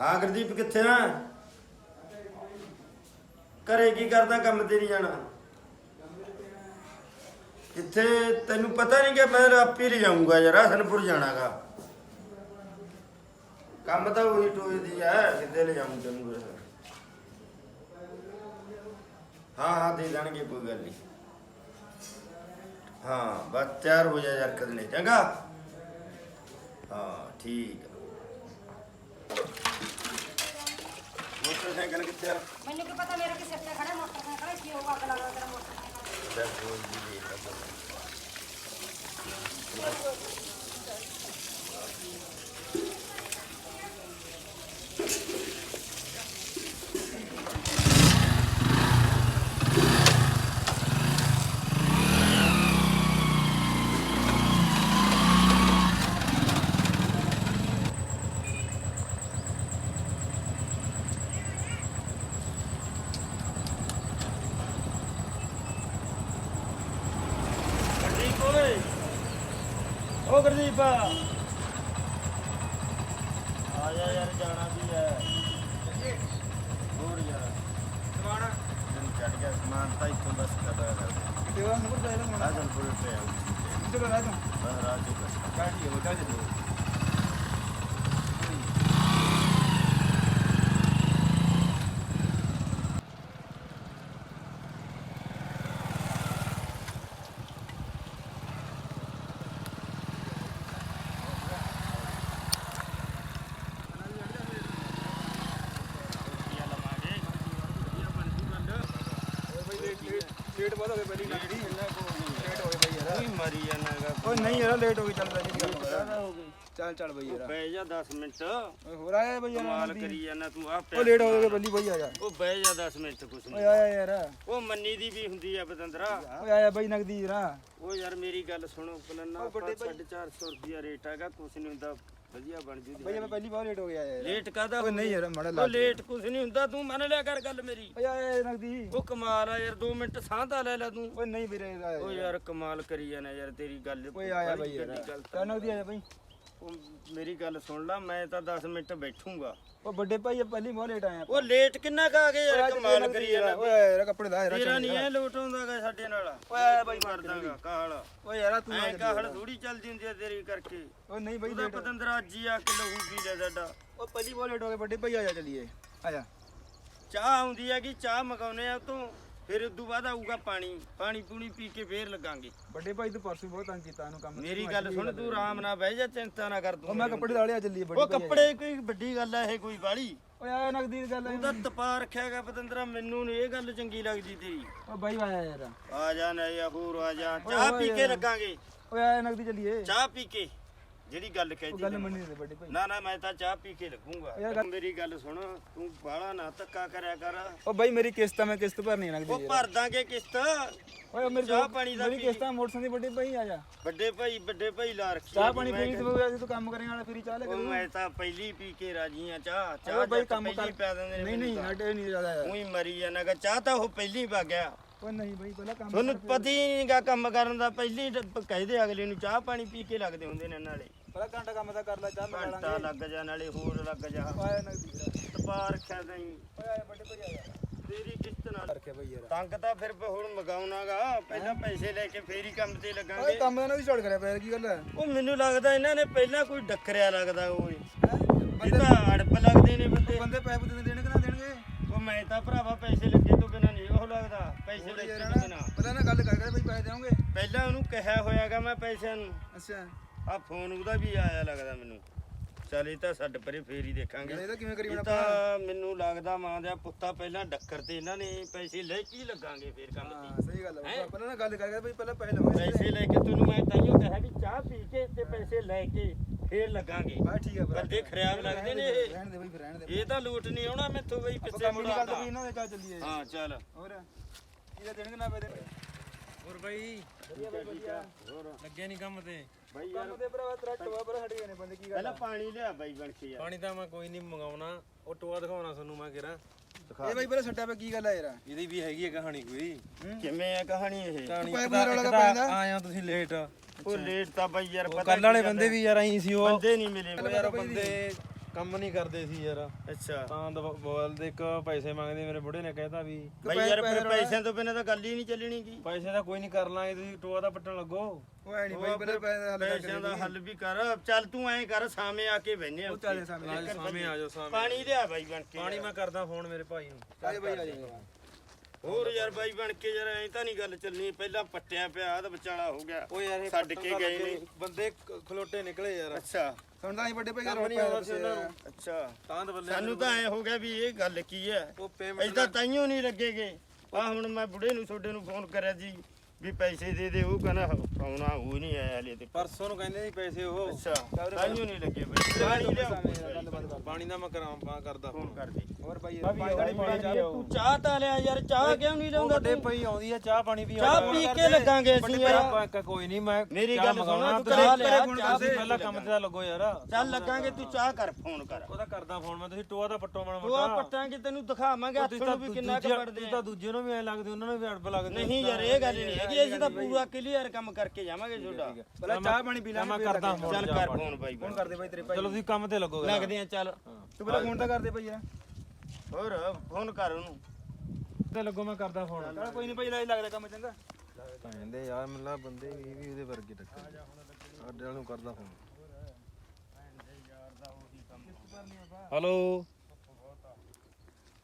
ਹਾਂ ਗੁਰਦੀਪ, ਕਿੱਥੇ ਆ? ਘਰੇ ਕੀ ਕਰਦਾ, ਕੰਮ ਤੇ ਨਹੀਂ ਜਾਣਾ? ਕਿੱਥੇ ਤੈਨੂੰ ਪਤਾ ਨਹੀਂ ਕਿ ਮੈਂ ਆਪੇ ਹੀ ਜਾਊਂਗਾ ਯਾਰ ਹਸਨਪੁਰ ਜਾਣਾਗਾ। ਕੰਮ ਤਾਂ ਉਹੀ ਟੋਏ ਦੀ ਆ, ਕਿੱਥੇ ਲੈ ਜਾਊਂ ਤੈਨੂੰ ਫਿਰ? ਹਾਂ ਹਾਂ, ਦੇ ਦੇਣਗੇ, ਕੋਈ ਗੱਲ ਨਹੀਂ। ਹਾਂ, ਬਸ ਤਿਆਰ ਹੋ ਜਾ ਯਾਰ ਕਦਨੇ ਚੰਗਾ? ਹਾਂ, ਠੀਕ ਆ। ਮੋਟਰਸਾਈਕਲ ਕਿੱਥੇ ਆ? ਮੈਨੂੰ ਕੀ ਪਤਾ ਮੇਰੇ ਕਿਸੇ ਤੇ ਖੜਾ ਮੋਟਰਸਾਈਕਲ ਸੀ ਉਹ ਅੱਗ ਲੱਗਾ ਤੇਰਾ ਮੋਟਰਸਾਈਕਲ ਪੈਟਰੋਲ ਦੀ ਦੇਖ ਲਾ ਗੁਰਦੀਪ ਓਏ ਗੁਰਦੀਪ ਆ ਜਾ ਯਾਰ ਜਾਣਾ ਵੀ ਹੈ? ਹੋਰ ਯਾਰ। ਸਮਾਨ ਤੈਨੂੰ ਛੱਡ ਗਿਆ ਸਮਾਨ ਤਾਂ ਇੱਥੋਂ ਬਸ ਕਰਦਾ ਕਰਦਾ ਦੇਵਾ ਨੰਬਰ ਦੇ ਲਵਾਂ ਆਦਲਪੁਰ ਤੇ ਆਉਂ ਤੇ ਬਣਾ ਦੂੰ ਬਸ ਕਾਟੀ ਹੈ ਬਤਾ ਦੇ ਲੇਟ ਬਹੁਤ ਹੋ ਗਏ ਪਹਿਲੀ ਲੱਗਦੀ ਲੇਟ ਹੋ ਗਏ ਬਈ ਯਾਰ ਕੋਈ ਮਰੀ ਜਾਣਾਗਾ ਓਏ ਨਹੀਂ ਯਾਰ ਲੇਟ ਹੋ ਗਈ ਚੱਲ ਬਈ ਗੱਲ ਚੱਲ ਬਈ ਯਾਰ। ਬਹਿ ਜਾ 10 ਮਿੰਟ। ਓਏ ਹੋ ਰਹਾ ਹੈ ਬਈ ਯਾਰ ਕਮਾਲ। ਕਰੀ ਜਾਣਾ ਤੂੰ ਆ ਓ ਲੇਟ ਹੋ ਗਏ ਬੱਲੀ ਬਈ ਆ ਜਾ। ਉਹ ਬਹਿ ਜਾ 10 ਮਿੰਟ ਕੁਛ ਓਏ ਨਹੀਂ। ਆਇਆ ਯਾਰ। ਉਹ ਮੰਨੀ ਦੀ ਵੀ ਹੁੰਦੀ ਆ ਬਤੰਦਰਾ। ਓਏ ਆਇਆ ਬਈ ਨਗਦੀ ਜਰਾ। ਉਹ ਯਾਰ ਮੇਰੀ ਗੱਲ ਸੁਣੋ ਪਲੰਨਾ ਉਹ ਵੱਡੇ ਭਾਈ- 450 ਰੁਪਿਆ ਰੇਟ ਹੈਗਾ ਕੁਛ ਨਹੀਂ ਹੁੰਦਾ ਵਧੀਆ ਬਣ ਜੂ ਬਈ ਮੈਂ ਪਹਿਲੀ ਵਾਰ ਲੇਟ ਹੋ ਗਿਆ ਯਾਰ। ਲੇਟ ਕਾਦਾ ਓਏ ਨਹੀਂ ਯਾਰ ਮਾੜਾ ਉਹ ਲੱਗ ਲੇਟ ਕੁਛ ਨਹੀਂ ਹੁੰਦਾ ਤੂੰ ਮੰਨ ਲਿਆ ਕਰ ਗੱਲ ਮੇਰੀ। ਓਏ ਆਇਆ ਨਗਦੀ। ਉਹ ਕਮਾਲ ਆ ਯਾਰ 2 ਮਿੰਟ ਸਾਹ ਤਾਂ ਲੈ ਲੈ ਤੂੰ। ਓਏ ਨਹੀਂ ਵੀਰੇ ਆਇਆ ਉਹ ਯਾਰ ਕਮਾਲ ਕਰੀ ਜਾਣਾ ਯਾਰ ਤੇਰੀ ਗੱਲ ਓਏ ਆਇਆ ਬਈ ਯਾਰ ਚੱਲ ਨਗਦੀ ਆਇਆ ਬਈ। ਉਹ ਮੇਰੀ ਗੱਲ ਸੁਣ ਲੈ ਮੈਂ ਤਾਂ 10 ਮਿੰਟ ਬੈਠੂੰਗਾ। ਉਹ ਵੱਡੇ ਭਾਈ ਪਹਿਲੀ ਵਾਰ ਲੇਟ ਆਇਆ ਉਹ ਲੇਟ ਕਿੰਨਾ ਕਾ ਗਏ ਯਾਰ ਕਮਾਲ ਕਰੀ ਜਾਣਾ। ਓਏ ਯਾਰ ਕੱਪੜੇ ਦਾ ਯਾਰ ਤੇਰਾ ਨਹੀਂ ਐ ਲੋਟ ਆਉਂਦਾਗਾ ਸਾਡੇ ਨਾਲ। ਓਏ ਬਾਈ ਮਰਦਾਗਾ ਕਾਹਲ। ਓਏ ਯਾਰ ਤੂੰ ਐ ਕਾਹਲ ਥੋੜੀ ਚੱਲਦੀ ਹੁੰਦੀ ਆ ਤੇਰੀ ਕਰਕੇ। ਓਏ ਨਹੀਂ ਬਈ ਉਹਦਾ ਪਤੰਦਰ ਅੱਜ ਹੀ ਆ ਕੇ ਲਹੂ ਪੀ ਲੈ ਸਾਡਾ। ਉਹ ਪਹਿਲੀ ਲੇਟ ਹੋ ਗਏ ਵੱਡੇ ਭਾਈ ਆ ਜਾ ਚਲੀਏ। ਆ ਜਾ। ਚਾਹ ਆਉਂਦੀ ਹੈਗੀ ਚਾਹ ਮਗਾਉਨੇ ਆ ਤੂੰ ਫਿਰ ਉਦੋਂ ਬਾਅਦ ਆਊਗਾ ਪਾਣੀ। ਪਾਣੀ ਪੂਣੀ ਪੀ ਕੇ ਫੇਰ ਲੱਗਾਂਗੇ। ਵੱਡੇ ਭਾਈ ਤੂੰ ਪਰਸੋਂ ਬਹੁਤ ਤੰਗ ਕੀਤਾ ਇਹਨੂੰ ਕੰਮ ਮੇਰੀ ਗੱਲ ਸੁਣ ਤੂੰ ਆਰਾਮ ਨਾਲ ਬਹਿ ਜਾ ਚਿੰਤਾ ਨਾ ਕਰ ਉਹ ਤੂੰ ਮੈਂ ਕੱਪੜੇ ਲਾ ਲਿਆ ਚੱਲੀਏ ਵੱਡੇ ਉਹ ਕੱਪੜੇ ਕੋਈ ਵੱਡੀ ਗੱਲ ਆ ਇਹ ਕੋਈ ਬਾਲੀ ਓਏ ਆ ਨਗਦੀ ਗੱਲ ਤੂੰ ਤਾਂ ਤਪਾ ਰੱਖਿਆਗਾ ਪਤੰਦਰਾ ਮੈਨੂੰ ਨੀ ਇਹ ਗੱਲ ਚੰਗੀ ਲੱਗਦੀ ਤੇਰੀ। ਓ ਬਾਈ ਆਇਆ ਯਾਰ। ਆ ਜਾ ਨਾ ਯਾ ਹੋਰ ਆ ਜਾ। ਚਾਹ ਪੀ ਕੇ ਲੱਗਾਂਗੇ। ਓਏ ਆ ਨਗਦੀ ਚੱਲੀਏ। ਚਾਹ ਪੀ ਕੇ। ਜਿਹੜੀ ਗੱਲ ਉਹ ਗੱਲ ਮੰਨੀ ਦੇ ਵੱਡੇ ਭਾਈ। ਨਾ ਨਾ ਮੈਂ ਤਾਂ ਚਾਹ ਪੀ ਕੇ ਲੱਗੂੰਗਾ। ਗੱਲ- ਮੇਰੀ ਗੱਲ ਸੁਣ ਤੂੰ ਬਾਹਲਾ ਨਾ ਧੱਕਾ ਕਰਿਆ ਕਰ। ਓ ਬਾਈ ਮੇਰੀ ਕਿਸ਼ਤ ਆ ਮੈਂ ਕਿਸ਼ਤ ਭਰਨੀ ਆ ਨਗਦੀ ਉਹ ਭਰ ਦਾਂਗੇ ਕਿਸ਼ਤ। ਓਏ ਮੇਰੀ ਚਾਹ ਪਾਣੀ ਦਾ ਮੇਰੀ ਪੀ- ਕਿਸ਼ਤ ਆ ਮੋਟਰਸਾਈਕਲ ਦੀ ਵੱਡੇ ਭਾਈ ਆ ਜਾ। ਵੱਡੇ ਭਾਈ ਵੱਡੇ ਭਾਈ ਲਾ ਰੱਖੀ ਚਾਹ ਪਾਣੀ ਪੀ ਤੂੰ ਤੂੰ ਕੰਮ ਕਰੇਗਾ ਵਾਲਾ ਫਰੀ ਚਾਹ ਲੈ ਉਹ ਕੇ ਮੈਂ ਤਾਂ ਪਹਿਲੀ ਪੀ ਕੇ ਰਾਜੀ ਆ ਚਾਹ। ਚਾਹ ਬਾਈ ਜੱਟ ਕੰਮ ਪਹਿਲੀ ਕਰ। ਪਿਆ ਦਿੰਦੇ ਨਹੀਂ ਨਹੀਂ ਸਾਡੇ ਨਹੀਂ ਜ਼ਿਆਦਾ ਯਾਰ ਉਹੀ ਮਰੀ ਜਾਣਾਗਾ ਚਾਹ ਤਾਂ ਉਹ ਪਹਿਲੀ ਪਾ ਗਿਆ। ਓਏ ਨਹੀਂ ਬਾਈ ਪਹਿਲਾਂ ਕੰਮ ਤੁਹਾਨੂੰ ਪਤਾ ਹੀ ਨਹੀਂਗਾ ਕੰਮ ਕਰਨ ਦਾ ਪਹਿਲੀ ਡ- ਕਹਿੰਦੇ ਅਗਲੇ ਨੂੰ ਚਾਹ ਪਾਣੀ ਪੀ ਕੇ ਲੱਗਦੇ ਹੁੰਦੇ ਨੇ ਨਾਲੇ। ਪਹਿਲਾਂ ਘੰਟਾ ਕੰਮ ਤਾਂ ਕਰ ਲੈ ਚਾਹ ਮੈਂ ਘੰਟਾ ਲੱਗ। ਜਾ ਨਾਲੇ ਹੋਰ ਲੱਗ ਜਾ। ਆਇਆ ਨਗਦੀ ਯਾਰ ਤਪਾ ਰੱਖਿਆ ਤੈਂ ਓਏ ਆਇਆ ਵੱਡੇ ਭਾਈ ਆ ਜਾ ਤੇਰੀ ਕਿਸ਼ਤ ਨਾਲ। ਰੱਖਿਆ ਭਾਈ ਯਾਰ। ਤੰਗ ਤਾਂ ਫਿਰ ਹੁਣ ਮਗਾਉਣਾਗਾ। ਪਹਿਲਾਂ ਪੈਸੇ ਲੈ ਕੇ ਫੇਰ ਹੀ ਕੰਮ ਤੇ ਓਏ ਲੱਗਾਂਗੇ ਕੰਮ ਇਹਨਾਂ ਦੀ ਸਟਾਰਟ ਕਰਿਆ ਪਿਆ ਕੀ ਗੱਲ ਹੈ? ਉਹ ਮੈਨੂੰ ਲੱਗਦਾ ਇਹਨਾਂ ਨੇ ਪਹਿਲਾਂ ਕੋਈ ਡੱਕਰਿਆ ਲੱਗਦਾ ਓਏ ਇਹ ਤਾਂ ਅੜਪ ਲੱਗਦੇ ਨੇ ਬੰਦੇ। ਬੰਦੇ ਪੈਸੇ ਪੁੱਤੇ ਦੇਣੇ ਕਿ ਨਾ ਦੇਣਗੇ? ਉਹ ਮੈਂ ਤਾਂ ਭਰਾਵਾ ਪੈਸੇ ਲੱਗੇ ਤੋਂ ਬਿਨਾ ਨਹੀਂ ਉਹ ਲੱਗਦਾ। ਪੈਸੇ ਲੱਗੇ ਤੋਂ ਨਾ ਬਿਨਾ। ਪਹਿਲਾਂ ਨਾ ਗੱਲ ਕਰ ਕਰ ਭਾਈ ਪੈਸੇ ਦੇਵੋਗੇ ਪਹਿਲਾਂ ਉਹਨੂੰ ਕਿਹਾ ਹੋਇਆਗਾ ਮੈਂ ਪੈਸਿਆਂ ਨੂੰ। ਅੱਛਾ। ਆ ਫੋਨ ਉਹਦਾ ਵੀ ਆਇਆ ਲੱਗਦਾ ਮੈਨੂੰ। ਚੱਲ ਇਹ ਤਾਂ ਛੱਡ ਪਰੇ ਫੇਰ ਹੀ ਦੇਖਾਂਗੇ। ਇਹਦਾ ਕਿਵੇਂ ਕਰੀ ਇਹ ਹੁਣ ਤਾਂ ਮੈਨੂੰ ਲੱਗਦਾ ਮਾਂ ਦਾ ਪੁੱਤਾ ਪਹਿਲਾਂ ਡੱਕਰ ਤੇ ਇਹਨਾਂ ਨੇ ਪੈਸੇ ਲੈ ਕੇ ਹੀ ਲੱਗਾਂਗੇ ਫੇਰ ਕੰਮ ਹਾਂ ਸਹੀ ਗੱਲ ਹੈ ਹੈਂ? ਪਹਿਲਾਂ ਨਾ ਗੱਲ ਕਰ ਕਰ ਭਾਈ ਪਹਿਲਾਂ ਪੈਸੇ ਲਵਾਂਗੇ। ਪੈਸੇ ਲੈ ਕੇ ਤੈਨੂੰ ਮੈਂ ਤਾਈਓ ਕਿਹਾ ਵੀ ਚਾਹ ਪੀ ਕੇ ਤੇ ਪੈਸੇ ਲੈ ਕੇ ਫੇਰ ਲੱਗਾਂਗੇ। ਬਸ ਠੀਕ ਹੈ ਭਰਾ। ਬੰਦੇ ਖਰਾਬ ਲੱਗਦੇ ਨੇ ਇਹ। ਰਹਿਣ ਦੇ ਫਿਰ ਰਹਿਣ ਦੇ ਇਹ ਤਾਂ ਲੂਟ ਨਹੀਂ ਆਉਣਾ ਮੈਥੋਂ ਬਈ ਆਪਾਂ ਪਿੱਛੇ ਕੰਮ ਨਹੀਂ ਕਰਦੇ ਇਹਨਾਂ ਦੇ ਚੱਲ ਚੱਲੀਏ ਹਾਂ ਚੱਲ। ਹੋਰ? ਇਹਦਾ ਦੇਣਗੇ ਨਾ ਪੈਸੇ? ਹੋਰ ਬਾਈ? ਵਧੀਆ ਬਾਈ ਵਧੀਆ। ਲੱਗਿਆ ਨਹੀਂ ਕੰਮ ਤੇ? ਬਾਈ ਯਾਰ। ਕੰਮ ਦੇ ਭਰਾਵਾ ਤੇਰਾ ਟੋਆ ਪਰ ਹਟ ਗਏ ਨੇ ਬੰਦੇ ਕੀ ਗੱਲ ਪਹਿਲਾਂ ਪਾਣੀ ਲਿਆ ਬਾਈ ਬਣ ਕੇ ਯਾਰ। ਪਾਣੀ ਤਾਂ ਮੈਂ ਕੋਈ ਨਹੀਂ ਮੰਗਾਉਣਾ। ਉਹ ਟੋਆ ਦਿਖਾਉਣਾ ਤੁਹਾਨੂੰ ਮੈਂ ਕਿਹਾ ਇਹ ਬਾਈ ਪਹਿਲਾਂ ਸੱਟਾ ਪੇ ਕੀ ਗੱਲ ਆ ਯਾਰ? ਇਹਦੀ ਵੀ ਹੈਗੀ ਹੈ ਕਹਾਣੀ ਕੋਈ। ਕਿਵੇਂ ਆ ਕਹਾਣੀ ਇਹ? ਕਹਾਣੀ ਪਾਈਪ ਇੱਕ ਤਾਂ- ਵਾਲਾ ਇੱਕ ਪਾਣੀ ਤਾਂ ਦਾ? ਆਏ ਆ ਤੁਸੀਂ ਲੇਟ ਉਹ ਲੇਟ ਤਾਂ ਬਾਈ ਯਾਰ ਪਤਾ ਕੱਲ ਵਾਲੇ ਬੰਦੇ? ਵੀ ਯਾਰ ਆਈ ਸੀ ਉਹ। ਬੰਦੇ ਨਹੀਂ ਮਿਲੇ ਯਾਰ ਬੰਦੇ ਕੰਮ ਨਹੀਂ ਕਰਦੇ ਸੀ ਯਾਰ। ਅੱਛਾ। ਤਾਂ ਮੋਬਾਈਲ ਦੇ ਇੱਕ ਪੈਸੇ ਮੰਗਦੇ ਮੇਰੇ ਬੁੜੇ ਨੇ ਕਹਿਤਾ ਵੀ ਬਾਈ ਯਾਰ ਫਿਰ ਪੈਸਿਆਂ ਤੋਂ ਬਿਨਾਂ ਤਾਂ ਗੱਲ ਹੀ ਨਹੀਂ ਚੱਲਣੀ ਗੀ। ਪੈਸੇ ਦਾ ਕੋਈ ਨਹੀਂ ਕਰ ਲਾਂਗੇ ਤੁਸੀਂ ਟੋਆ ਦਾ ਪੱਟਣ ਲੱਗੋ। ਉਹ ਐ ਨਹੀਂ ਬਾਈ ਪਹਿਲੇ ਪੈਸੇ ਦਾ ਹੱਲ ਕਰ ਪੈਸਿਆਂ ਦਾ ਹੱਲ ਵੀ ਕਰ। ਚੱਲ ਤੂੰ ਐਂ ਕਰ ਸਾਵੇਂ ਆ ਕੇ ਬੈਨੇ ਆ ਉਹ ਚੱਲੇ ਸਾਹਮਣੇ ਆ ਜਾਓ ਸਾਹਮਣੇ। ਪਾਣੀ ਲਿਆ ਬਾਈ ਬਣ ਕੇ। ਪਾਣੀ ਮੈਂ ਕਰਦਾ ਫੋਨ ਮੇਰੇ ਭਾਈ ਨੂੰ। ਚੱਲੇ ਬਾਈ ਆ ਜਾਓ। ਹੋਰ ਯਾਰ ਬਾਈ ਬਣ ਕੇ ਯਾਰ ਐਂ ਤਾਂ ਨਹੀਂ ਗੱਲ ਚੱਲਣੀ। ਪਹਿਲਾਂ ਪੱਟਿਆ ਪਿਆ ਤਾਂ ਵਿਚਾਲਾ ਹੋ ਗਿਆ। ਉਹ ਯਾਰ ਇਹ ਛੱਡ ਪੱਟਣ ਕੇ ਤਾਂ ਗਏ ਲੱਗੇ ਨੇ। ਬੰਦੇ ਖ- ਖਲੋਟੇ ਨਿਕਲੇ ਯਾਰ। ਅੱਛਾ। ਸੁਣਦਾ ਨਹੀਂ ਵੱਡੇ ਭਾਈ ਕੰਮ ਨਹੀਂ ਆਉਂਦਾ ਸੀ ਉਹਨਾਂ ਨੂੰ। ਅੱਛਾ। ਤਾਂ ਤਾਂ ਬੱਲੇ ਸਾਨੂੰ ਤਾਂ ਐ ਹੋ ਗਿਆ ਵੀ ਇਹ ਗੱਲ ਕੀ ਹੈ? ਉਹ ਐਦਾਂ ਤਾਈਓ ਨਹੀਂ ਲੱਗੇਗੇ। ਆ ਹੁਣ ਮੈਂ ਬੁੜੇ ਨੂੰ ਤੁਹਾਡੇ ਨੂੰ ਫੋਨ ਕਰਿਆ ਜੀ ਵੀ ਪੈਸੇ ਦੇ ਦੇ ਉਹ ਕਹਿੰਦਾ ਆਉਣਾ ਉਹ ਨਹੀਂ ਆਇਆ ਹਲੇ ਤੇ। ਪਰਸੋਂ ਨੂੰ ਕਹਿੰਦੇ ਸੀ ਪੈਸੇ ਉਹ। ਅੱਛਾ ਤਾਈਓ ਨਹੀਂ ਲੱਗੇ ਬਈ। ਪਾਣੀ ਦਾ ਮੈਂ ਕਰਾਂ ਪਾ ਕਰਦਾ ਫੋਨ ਫੋਨ ਕਰ ਦੇ। ਹੋਰ ਚਾਹ ਤੂੰ ਚਾਹ ਤਾਂ ਲਿਆ ਯਾਰ ਚਾਹ ਕਿਉਂ ਨਹੀਂ ਲਾਉਂਦਾ ਵੱਡੇ ਤੂੰ? ਭਾਈ ਆਉਂਦੀ ਆ ਚਾਹ ਪਾਣੀ ਵੀ ਚਾਹ ਪੀ ਕੇ ਲੱਗਾਂਗੇ ਅਸੀਂ ਯਾਰ। ਆਪਾਂ ਕੋਈ ਨਹੀਂ ਮੈਂ ਮੇਰੀ ਚਾਹ ਗੱਲ ਸੁਣ, ਮੰਗਾਉਣਾ, ਤੂੰ ਤੁਸੀਂ ਚਾਹ ਲਿਆ, ਫੋਨ ਚਾਹ ਕਰਦੇ ਪੀ ਪਹਿਲਾਂ ਕੰਮ ਤੇ ਲੱਗੋ ਯਾਰ। ਚੱਲ ਲੱਗਾਂਗੇ ਤੂੰ ਚਾਹ ਕਰ ਫੋਨ ਕਰ। ਉਹਦਾ ਕਰਦਾ ਫੋਨ ਮੈਂ ਤੁਸੀਂ ਟੋਆ ਦਾ ਪੱਟੋ ਮਾਣਾ ਤੂੰ ਆ ਪੱਟਾਂਗੇ ਤੈਨੂੰ ਦਿਖਾਵਾਂਗੇ ਹੱਥ ਨੂੰ ਵੀ ਕਿੰਨਾ ਕੁ ਪੜਦੇ ਤੁਸੀਂ ਤਾਂ ਦੂਜੇ ਨੂੰ ਵੀ ਐ ਲੱਗਦੇ ਉਹਨਾਂ ਨੂੰ ਵੀ ਅੜਬ ਲੱਗਦੇ ਨਹੀਂ ਯਾਰ ਇਹ ਗੱਲ ਨਹੀਂ ਹੈਗੀ ਅਸੀਂ ਤਾਂ ਪੂਰਾ ਕਲੀਅਰ ਕੰਮ ਕਰਕੇ ਜਾਵਾਂਗੇ ਤੁਹਾਡਾ ਪਹਿਲਾਂ ਚਾਹ ਪਾਣੀ ਪੀ ਮੈਂ ਲਾਂਗੇ ਕਰਦਾ ਫੋਨ ਚੱਲ ਕਰ ਫੋਨ ਬਾਈ ਫੋਨ ਕਰਦੇ ਬਾਈ ਤੇਰੇ ਭਾਈ ਚਲੋ ਤੁਸੀਂ ਕੰਮ ਤੇ ਲੱਗੋ ਲੱਗਦੇ ਆ ਚੱਲ। ਤੂੰ ਪਹਿਲਾਂ ਫੋਨ ਤਾਂ ਕਰਦੇ ਭਾਈ ਯਾਰ ਹੋਰ ਫੋਨ ਕਰ ਉਹਨੂੰ। ਤੇ ਲੱਗੋ ਮੈਂ ਕਰਦਾ ਫੋਨ। ਚਲ ਕੋਈ ਨਹੀਂ ਭਾਈ ਲੱਗਦਾ ਕੰਮ ਚੰਗਾ। ਕਹਿੰਦੇ ਯਾਰ ਮੱਲਾ ਬੰਦੇ ਵੀ ਵੀ ਉਹਦੇ ਵਰਗੇ ਟੱਕਰ ਸਾਡੇ ਵਾਲ ਨੂੰ ਕਰਦਾ ਫੋਨ। ਹਲੋ?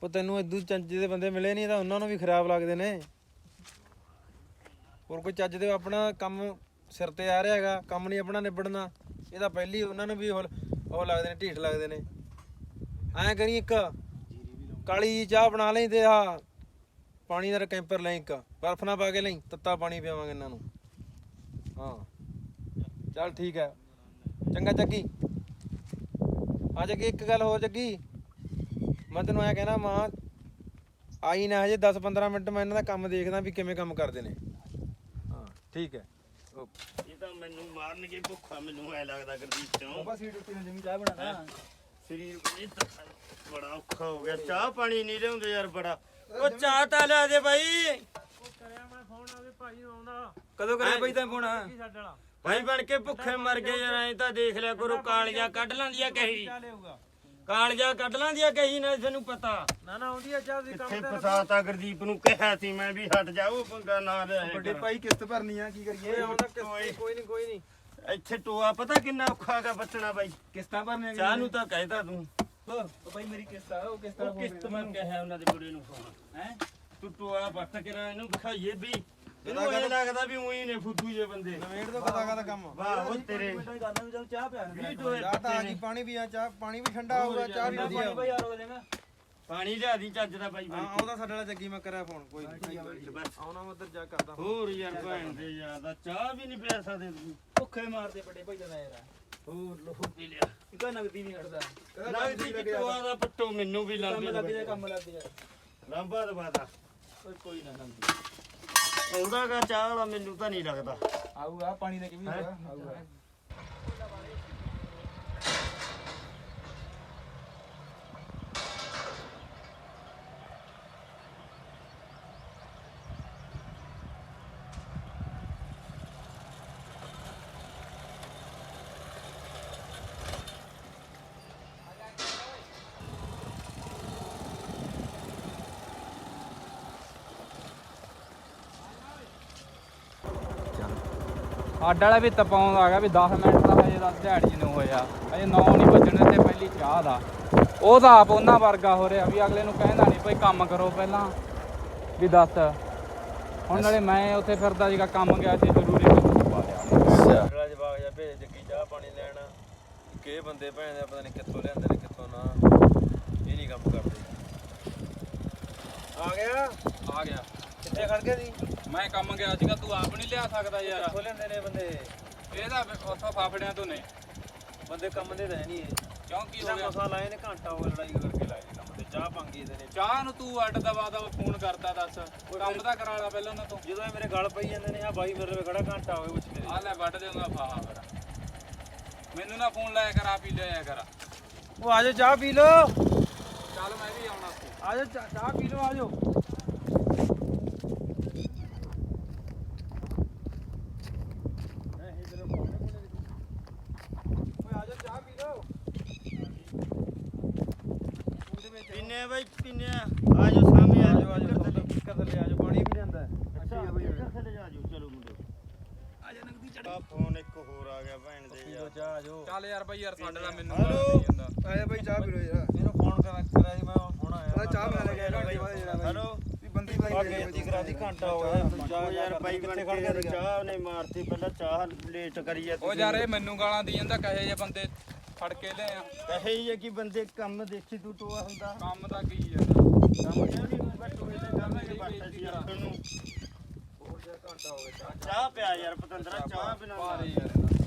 ਉਹ ਤੈਨੂੰ ਇਦੂ ਚੰਚੇ ਦੇ ਬੰਦੇ ਮਿਲੇ ਨਹੀਂ ਤਾਂ ਉਹਨਾਂ ਨੂੰ ਵੀ ਖਰਾਬ ਲੱਗਦੇ ਨੇ। ਹੋਰ ਕੋਈ ਚੱਜ ਦੇ ਆਪਣਾ ਕੰਮ ਸਿਰ ਤੇ ਆ ਰਿਹਾ ਹੈਗਾ ਕੰਮ ਨਹੀਂ ਆਪਣਾ ਨਿਬੜਨਾ। ਇਹ ਤਾਂ ਪਹਿਲੀ ਉਹਨਾਂ ਨੂੰ ਵੀ ਉਹ ਲੱਗਦੇ ਨੇ ਢੀਠ ਲੱਗਦੇ ਨੇ। ਐਂ ਕਰੀ ਇੱਕ। ਕਾਲੀ ਚਾਹ ਬਣਾ ਲਈ ਤੇ ਆ। ਪਾਣੀ ਦਾ ਕੈਂਪਰ ਲੈ ਇੱਕ ਬਰਫ ਨਾ ਪਾ ਕੇ ਲਈ ਤੱਤਾ ਪਾਣੀ ਪਿਆਵਾਂਗੇ ਇਹਨਾਂ ਨੂੰ। ਹਾਂ। ਚੱਲ ਠੀਕ ਹੈ। ਚੰਗਾ ਜੱਗੀ। ਆ ਜੱਗੀ ਇੱਕ ਗੱਲ ਹੋਰ ਜੱਗੀ। ਮੈਂ ਤੈਨੂੰ ਐ ਕਹਿਣਾ ਮਾਂ ਆਈ ਨਾ ਹਜੇ 10 15 ਮਿੰਟ ਮੈਂ ਇਹਨਾਂ ਦਾ ਕੰਮ ਦੇਖਦਾ ਵੀ ਕਿਵੇਂ ਕੰਮ ਕਰਦੇ ਨੇ। ਹਾਂ ਠੀਕ ਹੈ। ਓਕੇ। ਇਹ ਤਾਂ ਮੈਨੂੰ ਮਾਰਨਗੇ ਭੁੱਖਾ ਮੈਨੂੰ ਐ ਲੱਗਦਾ ਗੁਰਦੀਪ ਚੋਂ। ਬਸ ਸੀਟ ਉੱਤੇ ਜਮੀ ਚਾਹ ਬਣਾਣਾ ਸਰੀਰ ਤਾਂ ਬੜਾ ਔਖਾ ਹੋ ਗਿਆ। ਚਾਹ ਪਾਣੀ ਨਹੀਂ ਲਿਆਉਂਦੇ ਯਾਰ ਬੜਾ। ਉਹ ਚਾਹ ਤਾਂ ਲਿਆ ਦੇ ਬਾਈ। ਕਰਿਆ ਮੈਂ ਫੋਨ ਆਵੇ ਭਾਈ ਆਉਂਦਾ। ਕਦੋਂ ਕਰਿਆ ਭਾਈ ਤਾਂ ਫੋਨ ਸਾਡੇ ਵਾਲਾ ਭਾਈ ਬਣ ਕੇ ਭੁੱਖੇ ਮਰ ਗਏ ਯਾਰ ਐਂ ਤਾਂ ਦੇਖ ਲਿਆ ਕਰੋ ਕਾਲੀਆਂ ਕੱਢ ਲਾਂਦੀਆਂ ਕਹੀ। ਲਿਆਊਗਾ? ਕਾਲੀਆਂ ਕੱਢ ਲਾਂਦੀਆਂ ਕਹੀ ਨਾ ਤੈਨੂੰ ਪਤਾ। ਨਾ ਨਾ ਆਉਂਦੀ ਆ ਚਾਹ ਦੀ ਕੰਮ ਕਿੱਥੇ ਫਸਾਤਾ ਗੁਰਦੀਪ ਨੂੰ ਕਿਹਾ ਸੀ ਮੈਂ ਵੀ ਹਟ ਜਾ ਉਹ ਪੰਗਾ ਨਾ ਲੈ ਵੱਡੇ ਭਾਈ ਕਿਸ਼ਤ ਭਰਨੀ ਆ ਕੀ ਕਰੀਏ? ਆਉਂਦਾ ਕੋਈ ਨਹੀਂ ਕੋਈ ਨਹੀਂ। ਇੱਥੇ ਟੋਆ ਪਤਾ ਕਿੰਨਾ ਔਖਾ ਹੈਗਾ ਬਚਣਾ ਬਾਈ। ਕਿਸ਼ਤਾਂ ਭਰਨੀਆਂ ਚਾਹ ਨੂੰ ਤਾਂ ਕਹਿਦਾ ਤੂੰ। ਉਹ ਭਾਈ ਮੇਰੀ ਕਿਸ਼ਤ ਆ ਉਹ ਕਿਸ਼ਤ ਉਹ ਕਿਸ਼ਤ ਮੈਂ ਕਿਹਾ ਉਹਨਾਂ ਦੇ ਬੁੜੇ ਨੂੰ ਫੋਨ। ਹੈ? ਤੂੰ ਟੋਆ ਵੱਟ ਕੇ ਨਾ ਇਹਨੂੰ ਦਿਖਾਈਏ ਵੀ। ਇਹਨੂੰ ਇਹ ਲੱਗਦਾ ਵੀ ਉਹੀ ਨੇ ਫੁੱਦੂ ਜੇ ਬੰਦੇ। ਨਵੇੜ ਤੋਂ ਕਦਾ ਕਦਾ ਕੰਮ ਵਾਹ ਉਹ ਤੇਰੇ। ਕਰਨਾ ਵੀ ਜਦੋਂ ਚਾਹ ਪਿਆ ਵੀ ਟੋਏ ਚਾਹ ਤਾਂ ਆ ਗਈ ਪਾਣੀ ਵੀ ਆ ਚਾਹ ਪਾਣੀ ਵੀ ਠੰਡਾ ਹੋਊਗਾ ਚਾਹ ਵੀ ਵਧੀਆ ਭਾਈ ਯਾਰ ਹੋ ਜਾਏਗਾ ਪਾਣੀ ਲਿਆ ਦੀ ਚੱਜ ਦਾ ਬਾਈ ਹਾਂ ਆਉਂਦਾ ਸਾਡੇ ਵਾਲਾ ਜੱਗੀ ਮੈਂ ਕਰਿਆ ਫੋਨ ਕੋਈ ਨਹੀਂ। ਕੇ ਬਸ। ਆਉਣਾ ਮੈਂ ਉੱਧਰ ਜਾ ਕਰਦਾ ਹੋਰ ਯਾਰ ਭੈਣ ਦੇ ਯਾਰ ਦਾ ਚਾਹ ਵੀ ਨਹੀਂ ਪਿਆ ਸਕਦੇ ਤੁਸੀਂ। ਭੁੱਖੇ ਮਾਰਦੇ ਵੱਡੇ ਭਾਈ ਦਾ ਯਾਰ ਹੋਰ ਲੋਹ ਪੀ ਲਿਆ। ਇਹਦਾ ਨਗਦੀ ਨਹੀਂ ਹਟਦਾ। ਲੱਗਦੀ ਕਿ ਟੋਆ ਦਾ ਪੱਟੋ ਮੈਨੂੰ ਵੀ ਕੰਮ ਲੱਗ ਲਾਂਬੇ ਜਾ ਕੰਮ ਲੱਗ ਜਾ ਲਾਂਬਾ ਦਵਾਦਾ ਓਏ ਕੋਈ ਨਾ ਨਗਦੀ ਆਉਂਦਾ ਗਾ ਚਾਹ ਵਾਲਾ ਮੈਨੂੰ ਤਾਂ ਨਹੀਂ ਲੱਗਦਾ। ਆਊਗਾ ਪਾਣੀ ਦਾ ਕਿਵੇਂ ਆਊਗਾ। ਅੱਡ ਵਾਲਾ ਵੀ ਤਪਾਉਂਦਾ ਹੈਗਾ ਵੀ 10 ਮਿੰਟ ਦਾ ਹਜੇ ਦਾ ਦਿਹਾੜੀ ਨੂੰ ਹੋਇਆ ਹਜੇ 9 ਨਹੀਂ ਵੱਜਣੇ ਤੇ ਪਹਿਲੀ ਚਾਹ ਦਾ। ਉਹ ਤਾਂ ਆਪ ਉਹਨਾਂ ਵਰਗਾ ਹੋ ਰਿਹਾ ਵੀ ਅਗਲੇ ਨੂੰ ਕਹਿੰਦਾ ਨਹੀਂ ਭਈ ਕੰਮ ਕਰੋ ਪਹਿਲਾਂ। ਵੀ ਦੱਸ। ਹੁਣ ਨਾਲੇ ਮੈਂ ਉੱਥੇ ਫਿਰਦਾ ਸੀਗਾ ਕੰਮ ਗਿਆ ਸੀ ਜ਼ਰੂਰੀ ਕੰਮ ਪਾ ਲਿਆ। ਜਿਹੜਾ ਜਵਾਗ ਜਾ ਭੇਜ ਜੱਗੀ ਚਾਹ ਪਾਣੀ ਲੈਣ? ਕਿ ਬੰਦੇ ਭੈਣ ਦੇ ਪਤਾ ਨਹੀਂ ਕਿੱਥੋਂ ਲਿਆਂਦੇ ਨੇ ਕਿੱਥੋਂ ਨਾ। ਇਹ ਨਹੀਂ ਕੰਮ ਕਰਦੇ। ਆ ਗਿਆ? ਆ ਗਿਆ। ਕਿੱਥੇ ਖੜ ਗਿਆ ਸੀ? ਮੈਂ ਕੰਮ ਗਿਆ ਸੀਗਾ ਤੂੰ ਆਪ ਨਹੀਂ ਲਿਆ ਸਕਦਾ ਯਾਰ। ਕਿੱਥੋਂ ਲਿਆਂਦੇ ਨੇ ਬੰਦੇ? ਇਹਦਾ ਉੱਥੋਂ ਫਾਫੜਿਆਂ ਤੋਂ ਨੇ। ਬੰਦੇ ਕੰਮ ਦੇ ਤਾਂ ਨਹੀਂ ਇਹ। ਕਿਉਂ ਕੀ ਹੋ ਇਹਦਾ ਗਿਆ? ਮਸਾ ਲਾਏ ਨੇ ਘੰਟਾ ਹੋ ਲੜਾਈ ਕਰਕੇ ਲਾਏ ਨੇ ਕੰਮ ਤੇ। ਚਾਹ ਮੰਗੀ ਇਹਦੇ ਨੇ ਚਾਹ ਨੂੰ ਤੂੰ ਅੱਡ ਦਵਾ ਦਾ ਫੋਨ ਕਰਤਾ ਦੱਸ। ਕੰਮ ਤਾਂ ਕਰਾ ਲਾ ਪਹਿਲਾਂ ਉਹਨਾਂ ਤੋਂ। ਜਦੋਂ ਇਹ ਮੇਰੇ ਗਲ ਪਈ ਜਾਂਦੇ ਨੇ ਆ ਬਾਈ ਮੇਰੇ ਕੋਲ ਖੜਾ ਘੰਟਾ ਹੋ ਗਿਆ ਪੁੱਛ ਮੇਰੇ ਆ ਲੈ ਵੱਢ ਦੇ ਉਹਦਾ ਫਾਹਾ ਫਿਰ ਮੈਨੂੰ ਨਾ ਫੋਨ ਲਾਇਆ ਕਰ ਆਪ ਹੀ ਲਿਆਇਆ ਕਰ। ਉਹ ਆ ਜਾ ਚਾਹ ਪੀ ਲੋ ਚੱਲ ਮੈਂ ਵੀ ਆਉਣਾ ਸੀ ਆ ਜਾ ਚਾਹ ਪੀ ਲੋ ਆ ਜਾਓ ਓਏ ਆ ਜਾ ਚਾਹ ਪੀ ਲੋ ਪੀਨੇ ਆ ਬਾਈ ਪੀਨੇ ਆ ਆ ਜਾਓ ਸਾਹਮਣੇ ਆ ਜਾਓ ਆਜੋ ਇੱਧਰ ਆਜੋ ਕਿੱਧਰ ਲੈ ਆਜੋ ਪਾਣੀ ਵੀ ਜਾਂਦਾ ਅੱਛਾ ਇੱਧਰ ਥੱਲੇ ਆ ਜਾਓ ਚਲੋ ਮੁੰਡੇ ਆ ਜਾ ਨਗਦੀ ਚੜ ਫੋਨ ਇੱਕ ਹੋਰ ਆ ਗਿਆ ਯਾਰ ਜਾ ਚੱਲ ਯਾਰ ਬਈ ਯਾਰ ਸਾਡੇ ਦਾ ਮੈਨੂੰ ਹੈਲੋ। ਦੇਈ ਜਾਂਦਾ ਆਇਆ ਬਾਈ ਚਾਹ ਪੀ ਲੋ ਯਾਰ। ਇਹਨੂੰ ਫੋਨ ਕਰ ਕਰਿਆ ਸੀ ਮੈਂ ਫੋਨ ਆਇਆ। ਪਹਿਲਾਂ ਚਾਹ ਬਣਾ ਲੈ ਕੇ ਆਇਆ ਬਾਈ ਹੈਲੋ। ਵੀ ਬੰਦੀ ਬਾਈ ਆ ਬੇਇੱਜ਼ਤੀ ਕਰਾ ਦੀ ਘੰਟਾ ਹੋ ਗਿਆ ਉਹ ਯਾਰ ਬਾਈ ਬਣ ਕਿੱਥੇ ਖੜ ਕੇ ਗਿਆ ਚਾਹ ਨੇ ਮਾਰਤੀ ਪਹਿਲਾਂ ਚਾਹ ਲੇਟ ਕਰੀ ਆ ਉਹ ਯਾਰ ਇਹ ਮੈਨੂੰ ਗਾਲਾਂ ਦੀ ਜਾਂਦਾ ਕਹੇ ਜੇ ਬੰਦੇ ਫੜ ਕੇ ਲਿਆ ਕਹੇ ਹੀ ਆ ਕਿ ਬੰਦੇ ਕੰਮ ਦੇਖੀ ਤੂੰ ਟੋਆ ਹੁੰਦਾ। ਕੰਮ ਤਾਂ ਕੀ ਯਾਰ ਕੰਮ ਕਿਉਂ ਨਹੀਂ ਹੋਊਗਾ ਟੋਏ ਦੇ ਕੰਮ ਦੇ ਬਾਟਾ ਸੀ ਆਖਣ ਨੂੰ ਚਾਹ ਪਿਆ ਯਾਰ ਪਤੰਦਰਾ ਚਾਹ ਬਿਨਾ ਭਾਰੇ ਯਾਰ। ਇਹਨਾਂ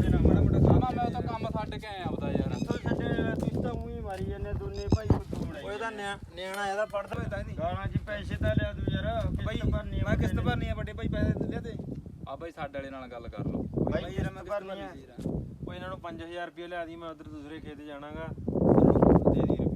ਬਿਨਾ ਮਾੜਾ ਮੋਟਾ ਦਾ। ਨਾ ਮੈਂ ਤਾਂ ਕੰਮ ਛੱਡ ਕੇ ਆਇਆ ਆਪਦਾ ਯਾਰ। ਉੱਥੋਂ ਛੱਡੇ ਤੂੰ ਤਾਂ ਉਹੀ ਮਾਰੀ ਜਾਂਦੇ ਦੋਨੇ ਭਾਈ ਕੁੱਤੂ ਬਣਾਈ ਉਹ ਇਹਦਾ ਨਿਆ- ਨਿਆਣਾ ਇਹਦਾ ਪੜਦਾ ਤਾਂ ਨਹੀਂ। ਗਾਲਾਂ 'ਚ ਪੈਸੇ ਤਾਂ ਲਿਆ ਤੂੰ ਯਾਰ ਕਿਸ਼ਤ ਭਰਨੀ ਆ ਮੈਂ ਕਿਸ਼ਤ ਭਰਨੀ ਆ ਵੱਡੇ ਭਾਈ ਪੈਸੇ ਲਿਆ ਤੇ ਆ ਬਈ ਸਾਡੇ ਵਾਲੇ ਨਾਲ ਗੱਲ ਕਰ ਲਓ। ਭਾਈ ਕਿਸ਼ਤ ਯਾਰ ਮੈਂ ਭਰਨੀ ਆ। ਉਹ ਇਹਨਾਂ ਨੂੰ 5000 ਰੁਪਏ ਲਿਆ ਦੀ ਮੈਂ ਉਧਰ ਦੂਸਰੇ ਖੇਤ ਜਾਣਾਗਾ ਦੇ।